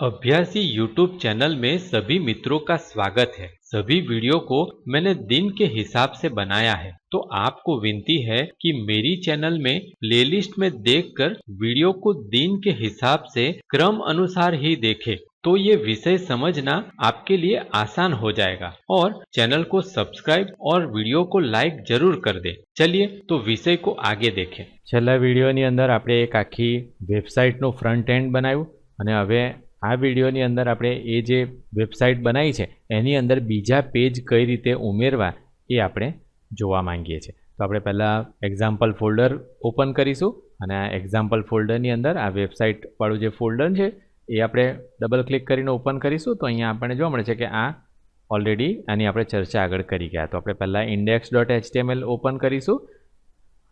अभ्यासी YouTube channel में सभी मित्रों का स्वागत है सभी वीडियो को मैंने दिन के हिसाब से बनाया है तो आपको विनती है कि मेरी चैनल में प्लेलिस्ट में देखकर वीडियो को दिन के हिसाब से क्रम अनुसार ही देखें तो ये विषय समझना आपके लिए आसान हो जाएगा और चैनल को सब्सक्राइब और वीडियो को लाइक जरूर कर दे चलिए तो विषय को आगे देखें છેલ્લા વિડીયોની અંદર આપણે એક આખી વેબસાઇટનું ફ્રન્ટ એન્ડ બનાવ્યું અને હવે આ વિડીયોની અંદર આપણે એ જે વેબસાઇટ બનાવી છે, એની અંદર બીજા પેજ કઈ રીતે ઉમેરવા એ આપણે જોવા માંગીએ છીએ. તો આપણે પહેલાં એક્ઝામ્પલ ફોલ્ડર ઓપન કરીશું અને આ એક્ઝામ્પલ ફોલ્ડરની અંદર આ વેબસાઇટવાળું જે ફોલ્ડર છે, એ આપણે ડબલ ક્લિક કરીને ઓપન કરીશું. તો અહીંયા આપણને જોવા મળે છે કે આ ઓલરેડી આની આપણે ચર્ચા આગળ કરી ગયા. તો આપણે પહેલાં ઇન્ડેક્સ ડોટ એચટીએમએલ ઓપન કરીશું.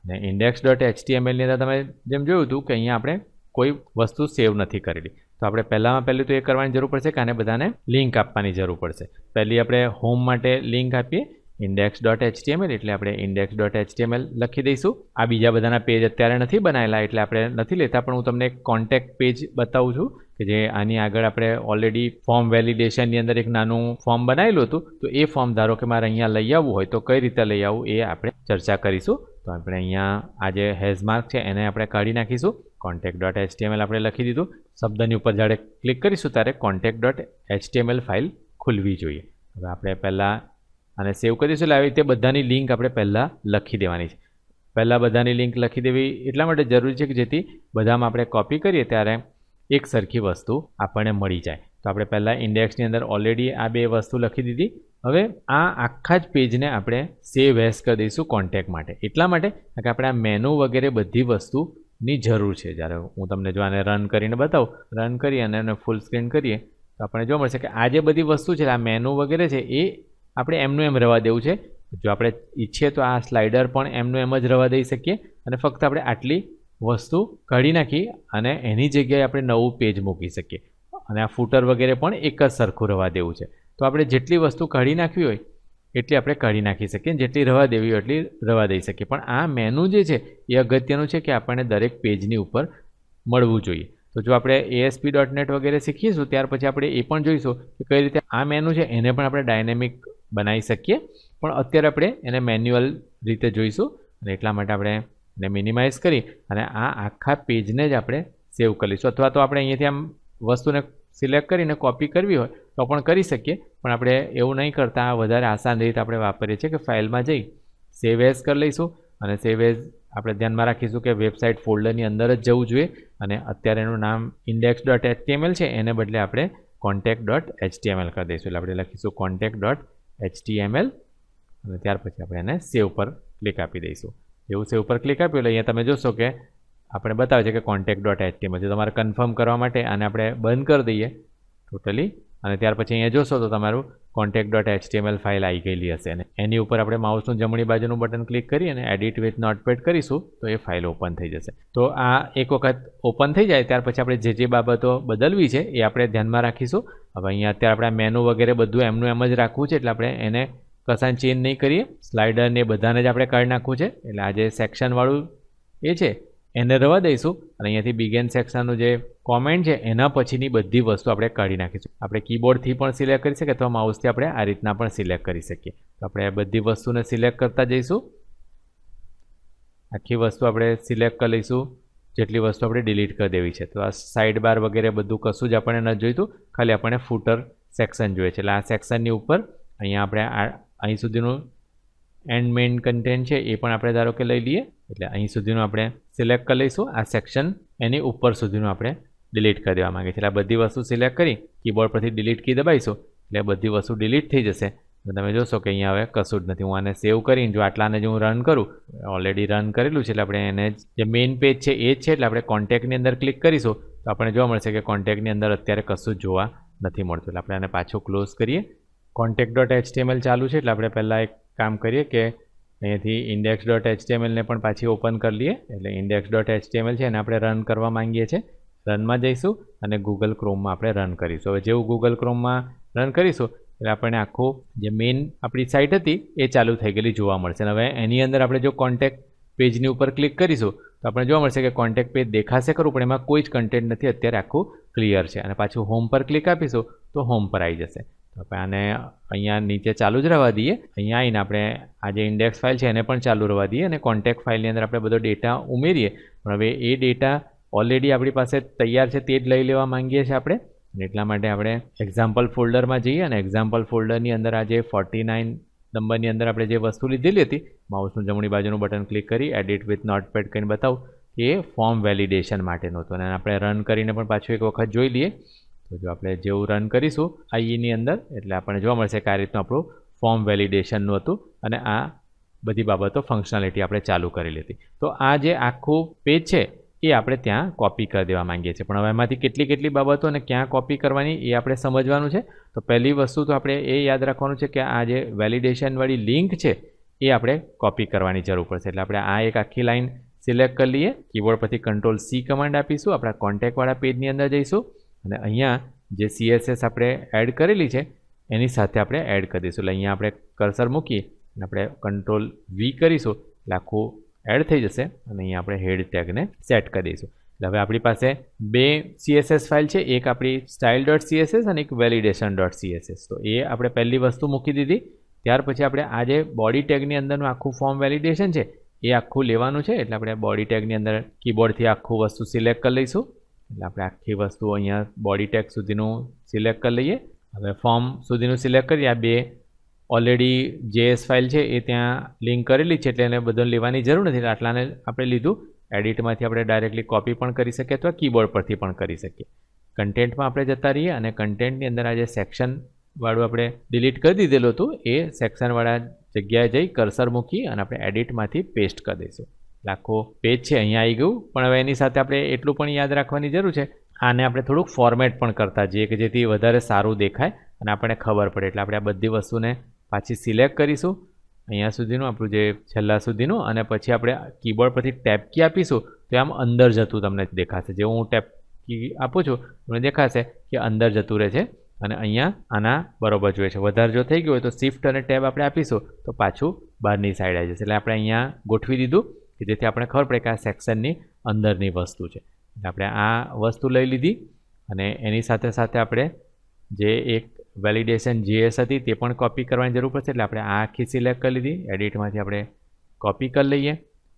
અને ઇન્ડેક્સ ડોટ એચટીએમએલની અંદર તમે જેમ જોયું હતું કે અહીંયા આપણે કોઈ વસ્તુ સેવ નથી કરેલી. તો આપણે પહેલાંમાં પહેલું તો એ કરવાની જરૂર પડશે કે આને બધાને લિંક આપવાની જરૂર પડશે. પહેલી આપણે હોમ માટે લિંક આપીએ ઇન્ડેક્સ ડોટ એચટીએમએલ એટલે આપણે ઇન્ડેક્સ ડોટ એચટીએમએલ લખી દઈશું. આ બીજા બધાના પેજ અત્યારે નથી બનાવેલા એટલે આપણે નથી લેતા, પણ હું તમને એક કોન્ટેક્ટ પેજ બતાવું છું કે જે આની આગળ આપણે ઓલરેડી ફોર્મ વેલિડેશનની અંદર એક નાનું ફોર્મ બનાવેલું હતું. તો એ ફોર્મ ધારો કે મારે અહીંયા લઈ આવવું હોય તો કઈ રીતે લઈ આવવું એ આપણે ચર્ચા કરીશું. તો આપણે અહીંયા આ જે હેઝમાર્ક છે એને આપણે કાઢી નાખીશું. કોન્ટેક્ટ ડોટ એચટીએમએલ આપણે લખી દીધું. શબ્દની ઉપર જ્યારે ક્લિક કરીશું ત્યારે કોન્ટેક્ટ ડોટ એચટીએમએલ ફાઇલ ખુલવી જોઈએ. હવે આપણે પહેલાં આને સેવ કરીશું એટલે આવી રીતે બધાની લિંક આપણે પહેલાં લખી દેવાની છે. પહેલાં બધાની લિંક લખી દેવી એટલા માટે જરૂરી છે કે જેથી બધામાં આપણે કોપી કરીએ ત્યારે એક સરખી વસ્તુ આપણને મળી જાય. તો આપણે પહેલાં ઇન્ડેક્સની અંદર ઓલરેડી આ બે વસ્તુ લખી દીધી. હવે આ આખા જ પેજને આપણે સેવ એસ કરી દઈશું કોન્ટેક્ટ માટે. એટલા માટે કે આપણે આ મેનુ વગેરે બધી વસ્તુની જરૂર છે. જ્યારે હું તમને જો આને રન કરીને બતાવું રન કરી અને એને ફૂલ સ્ક્રીન કરીએ, તો આપણે જોવા મળશે કે આ જે બધી વસ્તુ છે, આ મેનુ વગેરે છે, એ આપણે એમનું એમ રહેવા દેવું છે. જો આપણે ઈચ્છીએ તો આ સ્લાઇડર પણ એમનું એમ જ રહેવા દઈ શકીએ અને ફક્ત આપણે આટલી વસ્તુ કાઢી નાખી અને એની જગ્યાએ આપણે નવું પેજ મૂકી શકીએ. અને આ ફૂટર વગેરે પણ એક જ સરખું રહેવા દેવું છે. તો આપણે જેટલી વસ્તુ કાઢી નાખવી હોય એટલી આપણે કાઢી નાખી શકીએ. જેટલી રવા દેવી હોય એટલી રવા દઈ શકીએ. પણ આ મેનુ જે છે, એ અગત્યનું છે કે આપણને દરેક પેજની ઉપર મળવું જોઈએ. તો જો આપણે એએસપી ડોટ નેટ વગેરે શીખીશું, ત્યાર પછી આપણે એ પણ જોઈશું કે કઈ રીતે આ મેનુ છે, એને પણ આપણે ડાયનેમિક બનાવી શકીએ. પણ અત્યારે આપણે એને મેન્યુઅલ રીતે જોઈશું અને એટલા માટે આપણે એને મિનિમાઇઝ કરી અને આ આખા પેજને જ આપણે સેવ કરીશું. અથવા તો આપણે અહીંયાથી આમ વસ્તુને સિલેક્ટ કરીને કોપી કરવી હોય તો પણ કરી શકીએ. પણ આપણે એવું નહીં કરતા વધારે આસાન રીતે આપણે વાપરીએ છીએ કે ફાઇલમાં જઈ સેવ એઝ કરી લઈશું અને સેવ એઝ આપણે ધ્યાનમાં રાખીશું કે વેબસાઇટ ફોલ્ડરની અંદર જ જવું જોઈએ અને અત્યારે એનું નામ ઇન્ડેક્સ ડોટ એચટીએમએલ છે, એને બદલે આપણે કોન્ટેક્ટ ડોટ એચટીએમએલ કરી દઈશું. એટલે આપણે લખીશું કોન્ટેક્ટ ડોટ એચટીએમએલ અને ત્યાર પછી આપણે એને સેવ પર ક્લિક આપી દઈશું. એવું સેવ પર ક્લિક આપ્યું એટલે અહીંયા તમે જોશો કે આપણે બતાવે છે કે કોન્ટેક્ટ ડોટ એચટીએમએલ છે. તમારે કન્ફર્મ કરવા માટે આને આપણે બંધ કરી દઈએ. ટોટલી અને ત્યાર પછી અહીંયા જોશો તો તમારું કોન્ટેક્ટ ડોટ એચટીએમએલ ફાઇલ આવી ગયેલી હશે. અને એની ઉપર આપણે માઉસનું જમણી બાજુનું બટન ક્લિક કરી અને એડિટ વિથ નોટપેડ કરીશું, તો એ ફાઇલ ઓપન થઈ જશે. તો આ એક વખત ઓપન થઈ જાય, ત્યાર પછી આપણે જે જે બાબતો બદલવી છે, એ આપણે ધ્યાનમાં રાખીશું. હવે અહીંયા અત્યારે આપણે મેનુ વગેરે બધું એમનું એમ જ રાખવું છે, એટલે આપણે એને કશાને ચેન્જ નહીં કરીએ. સ્લાઇડરને બધાને જ આપણે કાઢી નાખવું છે. એટલે આ જે સેક્શનવાળું એ છે એને રવા દઈશું. અને અહીંયાથી બિગેન સેક્શનનું જે કોમેન્ટ છે, એના પછીની બધી વસ્તુ આપણે કાઢી નાખીશું. આપણે કીબોર્ડથી પણ સિલેક્ટ કરી શકીએ અથવા માઉસથી આપણે આ રીતના પણ સિલેક્ટ કરી શકીએ. તો આપણે આ બધી વસ્તુને સિલેક્ટ કરતા જઈશું. આખી વસ્તુ આપણે સિલેક્ટ કરી લઈશું. જેટલી વસ્તુ આપણે ડિલીટ કરી દેવી છે. તો આ સાઈડ બાર વગેરે બધું કશું જ આપણને ન જોઈતું. ખાલી આપણને ફૂટર સેક્શન જોઈએ છે. એટલે આ સેક્શનની ઉપર અહીંયા આપણે આ અહીં સુધીનું એન્ડ મેઇન કન્ટેન્ટ છે એ પણ આપણે ધારો કે લઈ લઈએ. એટલે અહીં સુધીનું આપણે સિલેક્ટ કરી લઈશું. આ સેક્શન એની ઉપર સુધીનું આપણે ડિલીટ કરી દેવા માગીએ છીએ. એટલે આ બધી વસ્તુ સિલેક્ટ કરી કીબોર્ડ પરથી ડિલીટ કી દબાવીશું. એટલે બધી વસ્તુ ડિલીટ થઈ જશે. તમે જોશો કે અહીંયા હવે કશું જ નથી. હું આને સેવ કરીને, જો આટલાને જો હું રન કરું ઓલરેડી રન કરેલું છે. એટલે આપણે એને જે મેઇન પેજ છે એ જ છે. એટલે આપણે કોન્ટેક્ટની અંદર ક્લિક કરીશું, તો આપણને જોવા મળશે કે કોન્ટેક્ટની અંદર અત્યારે કશું જ જોવા નથી મળતું. એટલે આપણે આને પાછું ક્લોઝ કરીએ. કોન્ટેક્ટ ડોટ એચટીએમએલ ચાલુ છે. એટલે આપણે પહેલાં એક કામ કરીએ કે અહીંયાથી ઇન્ડેક્સ ડોટ એચટીએમએલને પણ પાછી ઓપન કરી લઈએ. એટલે ઇન્ડેક્સ ડોટ એચટીએમએલ છે એને આપણે રન કરવા માંગીએ છીએ. રનમાં જઈશું અને ગૂગલ ક્રોમમાં આપણે રન કરીશું. હવે જેવું ગૂગલ ક્રોમમાં રન કરીશું, એટલે આપણને આખું જે મેઇન આપણી સાઇટ હતી, એ ચાલુ થઈ ગયેલી જોવા મળશે. અને હવે એની અંદર આપણે જો કોન્ટેક્ટ પેજની ઉપર ક્લિક કરીશું, તો આપણે જોવા મળશે કે કોન્ટેક્ટ પેજ દેખાશે ખરું, પણ એમાં કોઈ જ કન્ટેન્ટ નથી. અત્યારે આખું ક્લિયર છે. અને પાછું હોમ પર ક્લિક આપીશું, તો હોમ પર આવી જશે. તો આપણે આને અહીંયા નીચે ચાલુ જ રહેવા દઈએ. અહીંયા આવીને આપણે આ જે ઇન્ડેક્સ ફાઇલ છે એને પણ ચાલુ રહેવા દઈએ અને કોન્ટેક્ટ ફાઇલની અંદર આપણે બધો ડેટા ઉમેરીએ. પણ હવે એ ડેટા ઓલરેડી આપણી પાસે તૈયાર છે તે જ લઈ લેવા માંગીએ છીએ આપણે. એટલા માટે આપણે એક્ઝામ્પલ ફોલ્ડરમાં જઈએ અને એક્ઝામ્પલ ફોલ્ડરની અંદર આ જે ફોર્ટી નાઇન નંબરની અંદર આપણે જે વસ્તુ લીધેલી હતી માઉસનું જમણી બાજુનું બટન ક્લિક કરી એડિટ વિથ નોટપેડ કરીને બતાવું એ ફોર્મ વેલિડેશન માટેનું હતું. અને આપણે રન કરીને પણ પાછું એક વખત જોઈ લઈએ. તો જો આપણે જેવું રન કરીશું આઈની અંદર, એટલે આપણને જોવા મળશે કે આ રીતનું આપણું ફોર્મ વેલિડેશનનું હતું અને આ બધી બાબતો ફંક્શનાલિટી આપણે ચાલુ કરી લીધી તો આ જે આખું પેજ છે, એ આપણે ત્યાં કોપી કરી દેવા માંગીએ છીએ. પણ હવે એમાંથી કેટલી કેટલી બાબતો અને ક્યાં કોપી કરવાની, એ આપણે સમજવાનું છે. તો પહેલી વસ્તુ તો આપણે એ યાદ રાખવાનું છે કે આ જે વેલિડેશનવાળી લિંક છે, એ આપણે કોપી કરવાની જરૂર પડશે. એટલે આપણે આ એક આખી લાઇન સિલેક્ટ કરી લઈએ કીબોર્ડ પરથી કંટ્રોલ સી કમાન્ડ આપીશું, આપણા કોન્ટેક્ટવાળા પેજની અંદર જઈશું અને અહીંયા જે સીએસએસ આપણે એડ કરેલી છે, એની સાથે આપણે એડ કરી દઈશું. એટલે અહીંયા આપણે કર્સર મૂકીએ અને આપણે કંટ્રોલ વી કરીશું. એટલે આખું એડ થઈ જશે અને અહીંયા આપણે હેડ ટેગને સેટ કરી દઈશું. એટલે હવે આપણી પાસે બે સીએસએસ ફાઇલ છે. એક આપણી સ્ટાઇલ ડોટ સીએસએસ અને એક વેલિડેશન ડોટ સીએસએસ તો એ આપણે પહેલી વસ્તુ મૂકી દીધી. ત્યાર પછી આપણે આ જે બોડી ટેગની અંદરનું આખું ફોર્મ વેલિડેશન છે, એ આખું લેવાનું છે. એટલે આપણે બોડી ટેગની અંદર કીબોર્ડથી આખું વસ્તુ સિલેક્ટ કરી લઈશું. એટલે આપણે આખી વસ્તુ અહીંયા બોડી ટેગ સુધીનું સિલેક્ટ કરી લઈએ. હવે ફોર્મ સુધીનું સિલેક્ટ કરીએ. આ બે ઓલરેડી જેએસ ફાઇલ છે એ ત્યાં લિંક કરેલી છે એટલે એને બધું લેવાની જરૂર નથી. આટલાને આપણે લીધું. એડિટમાંથી આપણે ડાયરેક્ટલી કોપી પણ કરી શકીએ અથવા કીબોર્ડ પરથી પણ કરી શકીએ. કન્ટેન્ટમાં આપણે જતા રહીએ અને કન્ટેન્ટની અંદર આ જે સેક્શનવાળું આપણે ડિલીટ કરી દીધેલું હતું, એ સેક્શનવાળા જગ્યાએ જઈ કર્સર મૂકી અને આપણે એડિટમાંથી પેસ્ટ કરી દઈશું. આખો પેજ છે, અહીંયા આવી ગયું. પણ હવે એની સાથે આપણે એટલું પણ યાદ રાખવાની જરૂર છે. આને આપણે થોડુંક ફોર્મેટ પણ કરતા જઈએ કે જેથી વધારે સારું દેખાય અને આપણને ખબર પડે. એટલે આપણે આ બધી વસ્તુને પાછી સિલેક્ટ કરીશું. અહીંયા સુધીનું, આપણું જે છેલ્લા સુધીનું અને પછી આપણે કીબોર્ડ પરથી ટેપ કી આપીશું તો આમ અંદર જતું તમને દેખાશે. જે હું ટેપ કી આપું છું, તમને દેખાશે કે અંદર જતું રહે છે અને અહીંયા આના બરોબર જોઈએ છે. વધારે જો થઈ ગયું હોય તો શિફ્ટ અને ટેબ આપણે આપીશું તો પાછું બહારની સાઈડ આવી જશે. એટલે આપણે અહીંયા ગોઠવી દીધું. કે જેથી આપણે ખબર પડે કે આ સેક્શનની અંદરની વસ્તુ છે. આપણે આ વસ્તુ લઈ લીધી અને એની સાથે સાથે આપણે જે એક વેલિડેશન જીએસ હતી તે પણ કોપી કરવાની જરૂર પડશે. એટલે આપણે આ આખી સિલેક્ટ કરી લીધી. એડિટમાંથી આપણે કોપી કરી લઈએ.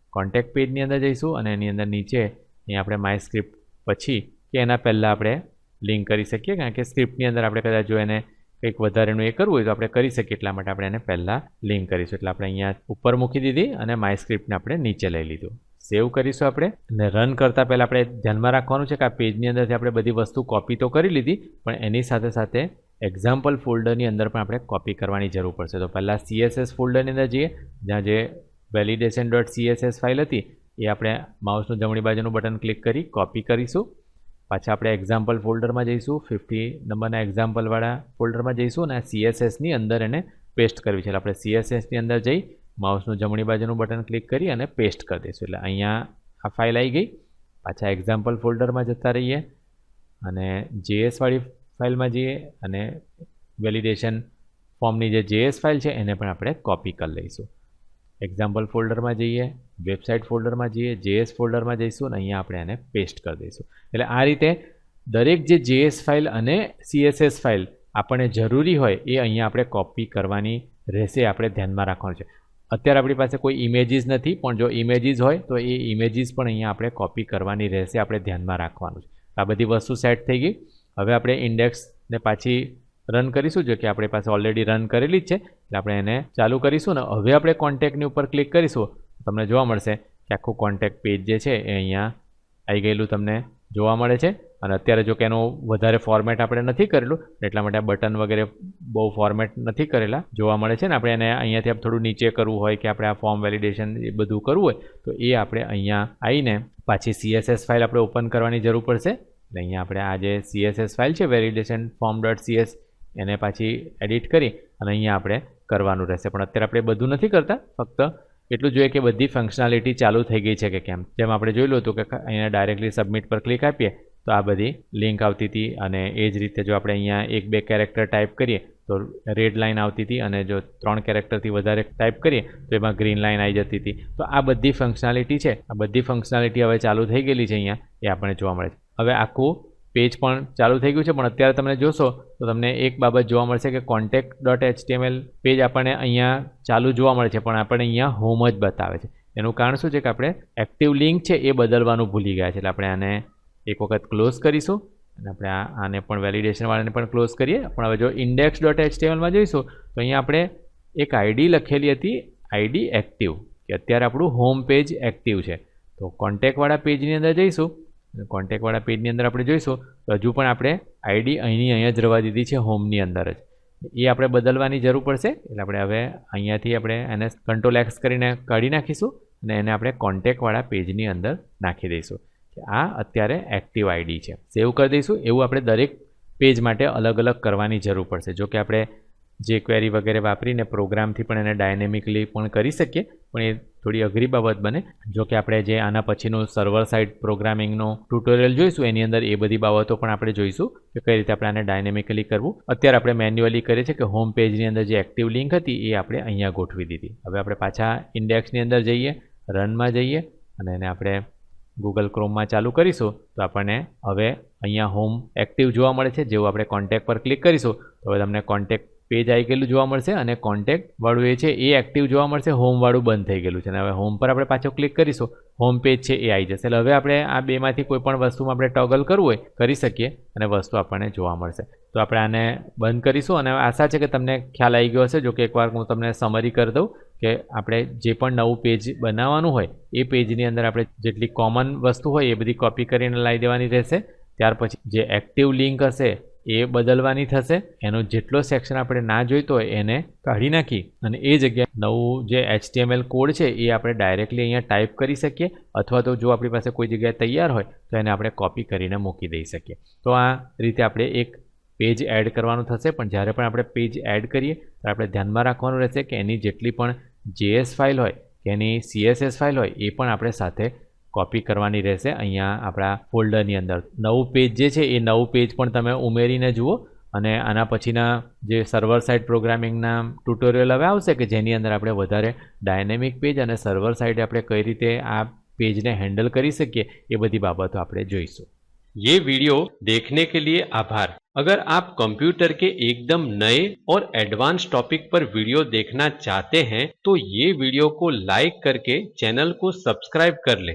કોન્ટેક્ટ પેજની અંદર જઈશું અને એની અંદર નીચે અહીંયા આપણે માય સ્ક્રિપ્ટ પછી કે એના પહેલાં આપણે લિંક કરી શકીએ. કારણ કે સ્ક્રિપ્ટની અંદર આપણે કદાચ જો એને કંઈક વધારેનું એ કરવું હોય તો આપણે કરી શકીએ. એટલા માટે આપણે એને પહેલાં લિંક કરીશું. એટલે આપણે અહીંયા ઉપર મૂકી દીધી અને માય સ્ક્રિપ્ટને આપણે નીચે લઈ લીધું. સેવ કરીશું આપણે અને રન કરતાં પહેલાં આપણે ધ્યાનમાં રાખવાનું છે કે આ પેજની અંદરથી આપણે બધી વસ્તુ કોપી તો કરી લીધી, પણ એની સાથે સાથે એક્ઝામ્પલ ફોલ્ડરની અંદર પણ આપણે કોપી કરવાની જરૂર પડશે. તો પહેલાં સીએસએસ ફોલ્ડરની અંદર જઈએ. જ્યાં જે વેલિડેશન ડોટ સીએસએસ ફાઇલ હતી, એ આપણે માઉસનું જમણી બાજુનું બટન ક્લિક કરી કોપી કરીશું. પાછા આપણે એક્ઝામ્પલ ફોલ્ડરમાં જઈશું. ફિફ્ટી નંબરના એક્ઝામ્પલવાળા ફોલ્ડરમાં જઈશું અને સીએસએસની અંદર એને પેસ્ટ કરવી છે. એટલે આપણે સીએસએસની અંદર જઈ માઉસનું જમણી બાજુનું બટન ક્લિક કરી અને પેસ્ટ કરી દઈશું. એટલે અહીંયા આ ફાઇલ આવી ગઈ. પાછા એક્ઝામ્પલ ફોલ્ડરમાં જતા રહીએ અને જેએસવાળી ફાઇલમાં જઈએ અને વેલિડેશન ફોર્મની જે જેએસ ફાઇલ છે, એને પણ આપણે કોપી કરી લઈશું. એક્ઝામ્પલ ફોલ્ડરમાં જઈએ વેબસાઇટ ફોલ્ડરમાં જઈએ જેએસ ફોલ્ડરમાં જઈશું અને અહીંયા આપણે એને પેસ્ટ કરી દઈશું. એટલે આ રીતે દરેક જે જેએસ ફાઇલ અને સીએસએસ ફાઇલ આપણને જરૂરી હોય એ અહીંયા આપણે કોપી કરવાની રહેશે, આપણે ધ્યાનમાં રાખવાનું છે. અત્યારે આપણી પાસે કોઈ ઇમેજીસ નથી, પણ જો ઇમેજીસ હોય, તો એ ઇમેજીસ પણ અહીંયા આપણે કોપી કરવાની રહેશે, આપણે ધ્યાનમાં રાખવાનું છે. આ બધી વસ્તુ સેટ થઈ ગઈ. હવે આપણે ઇન્ડેક્સને પાછી રન કરીશું, જો કે આપણી પાસે ઓલરેડી રન કરેલી જ છે, એટલે આપણે એને ચાલુ કરીશું ને હવે આપણે કોન્ટેક્ટની ઉપર ક્લિક કરીશું તમને જોવા મળશે કે આખું કોન્ટેક્ટ પેજ જે છે એ અહીંયા આવી ગયેલું તમને જોવા મળે છે. અને અત્યારે જો કે એનું વધારે ફોર્મેટ આપણે નથી કરેલું એટલા માટે આ બટન વગેરે બહુ ફોર્મેટ નથી કરેલા, જોવા મળે છે ને આપણે એને અહીંયાથી થોડું નીચે કરવું હોય કે આપણે આ ફોર્મ વેલિડેશન એ બધું કરવું હોય, તો એ આપણે અહીંયા આવીને પાછી સીએસએસ ફાઇલ આપણે ઓપન કરવાની જરૂર પડશે. એટલે અહીંયા આપણે આ જે સીએસએસ ફાઇલ છે વેલિડેશન ફોર્મ ડોટ સીએસ એને પાછી એડિટ કરી અને અહીંયા આપણે કરવાનું રહેશે. પણ અત્યારે આપણે બધું નથી કરતા, ફક્ત એટલું જોઈએ કે બધી ફંક્શનાલિટી ચાલુ થઈ ગઈ છે કે કેમ. જેમ આપણે જોયેલું હતું કે અહીંયા ડાયરેક્ટલી સબમિટ પર ક્લિક આપીએ, તો આ બધી લિંક આવતી હતી અને એ જ રીતે જો આપણે અહીંયા એક બે કેરેક્ટર ટાઈપ કરીએ, તો રેડ લાઇન આવતી હતી અને જો ત્રણ કેરેક્ટરથી વધારે ટાઈપ કરીએ, તો એમાં ગ્રીન લાઇન આવી જતી હતી. તો આ બધી ફંક્શનાલિટી છે. આ બધી ફંક્શનાલિટી હવે ચાલુ થઈ ગયેલી છે અહીંયા, એ આપણને જોવા મળે છે. હવે આખું પેજ પણ ચાલુ થઈ ગયું છે, પણ અત્યારે તમે જોશો તો તમને એક બાબત જોવા મળશે કે કોન્ટેક્ટ ડોટ એચટીએમએલ પેજ આપણને અહીંયા ચાલુ જોવા મળે છે, પણ આપણને અહીંયા હોમ જ બતાવે છે. એનું કારણ શું છે કે આપણે એક્ટિવ લિંક છે એ બદલવાનું ભૂલી ગયા છે, એટલે આપણે આને એક વખત ક્લોઝ કરીશું અને આપણે આ આને પણ વેલિડેશનવાળાને પણ ક્લોઝ કરીએ. પણ હવે જો ઇન્ડેક્સ ડોટ એચટીએમએલમાં જોઈશું તો અહીંયા આપણે એક આઈડી લખેલી હતી આઈડી એક્ટિવ કે અત્યારે આપણું હોમ પેજ એક્ટિવ છે. તો કોન્ટેક્ટવાળા પેજની અંદર જઈશું કોન્ટેક્ટવાળા પેજની અંદર આપણે જોઈશું. તો હજુ પણ આપણે આઈડી અહીંની અહીંયા જ રવા દીધી છે હોમની અંદર જ. એ આપણે બદલવાની જરૂર પડશે. એટલે આપણે હવે અહીંયાથી આપણે એને કંટ્રોલ એક્સ કરીને કાઢી નાખીશું અને એને આપણે કોન્ટેક્ટવાળા પેજની અંદર નાખી દઈશું. આ અત્યારે એક્ટિવ આઈડી છે. સેવ કરી દઈશું. એવું આપણે દરેક પેજ માટે અલગ અલગ કરવાની જરૂર પડશે. જો કે આપણે જે ક્વેરી વગેરે વાપરીને પ્રોગ્રામથી પણ એને ડાયનેમિકલી પણ કરી શકીએ, પણ એ થોડી અઘરી બાબત બને. જો કે આપણે જે આના પછીનું સર્વર સાઇડ પ્રોગ્રામિંગનો ટ્યુટોરિયલ જોઈશું, એની અંદર એ બધી બાબતો પણ આપણે જોઈશું કે કઈ રીતે આપણે આને ડાયનેમિકલી કરવું. અત્યારે આપણે મેન્યુઅલી કરીએ છીએ કે હોમ પેજની અંદર જે એક્ટિવ લિંક હતી એ આપણે અહીંયા ગોઠવી દીધી. હવે આપણે પાછા ઇન્ડેક્સની અંદર જઈએ રનમાં જઈએ અને એને આપણે ગૂગલ ક્રોમમાં ચાલુ કરીશું. તો આપણને હવે અહીંયા હોમ એક્ટિવ જોવા મળે છે, જેવું આપણે કોન્ટેક્ટ પર ક્લિક કરીશું. તો હવે તમને કોન્ટેક્ટ પેજ આવી ગયેલું જોવા મળશે અને કોન્ટેક્ટવાળું એ છે, એ એક્ટિવ જોવા મળશે હોમવાળું બંધ થઈ ગયેલું છે. અને હવે હોમ પર આપણે પાછો ક્લિક કરીશું હોમ પેજ છે એ આવી જશે. એટલે હવે આપણે આ બેમાંથી કોઈ પણ વસ્તુમાં આપણે ટોગલ કરવું હોય, કરી શકીએ અને વસ્તુ આપણને જોવા મળશે. તો આપણે આને બંધ કરીશું અને આશા છે કે તમને ખ્યાલ આવી ગયો હશે. જો કે એકવાર હું તમને સમરી કરી દઉં કે આપણે જે પણ નવું પેજ બનાવવાનું હોય, એ પેજની અંદર આપણે જેટલી કોમન વસ્તુ હોય એ બધી કોપી કરીને લાવી દેવાની રહેશે. ત્યાર પછી જે એક્ટિવ લિંક હશે એ બદલવાની થશે. એનો જેટલો સેક્શન આપણે ના જોઈતો હોય એને કાઢી નાખી અને એ જગ્યાએ નવું જે એચટીએમએલ કોડ છે એ આપણે ડાયરેક્ટલી અહીંયા ટાઈપ કરી શકીએ અથવા તો જો આપણી પાસે કોઈ જગ્યાએ તૈયાર હોય તો એને આપણે કોપી કરીને મૂકી દઈ શકીએ. તો આ રીતે આપણે એક પેજ એડ કરવાનું થશે. પણ જ્યારે પણ આપણે પેજ એડ કરીએ તો આપણે ધ્યાનમાં રાખવાનું રહેશે કે એની જેટલી પણ જેએસ ફાઇલ હોય કે એની સીએસએસ ફાઇલ હોય એ પણ આપણે સાથે કોપી કરવાની રહેશે અહીંયા આપણા ફોલ્ડરની અંદર નવું પેજ જે છે એ નવું પેજ પણ તમે ઉમેરીને જુઓ અને આના પછીના જે સર્વર સાઇડ પ્રોગ્રામિંગના ટ્યુટોરિયલ હવે આવશે કે જેની અંદર આપણે વધારે ડાયનેમિક પેજ અને સર્વર સાઇડ આપણે કઈ રીતે આ पेज ने हैंडल કરી શકીએ એ બધી બાબતો આપણે જોઈશું ये वीडियो देखने के लिए आभार अगर आप कंप्यूटर के एकदम नए और एडवांस टॉपिक पर वीडियो देखना चाहते हैं तो ये वीडियो को लाइक करके चैनल को सब्सक्राइब कर लें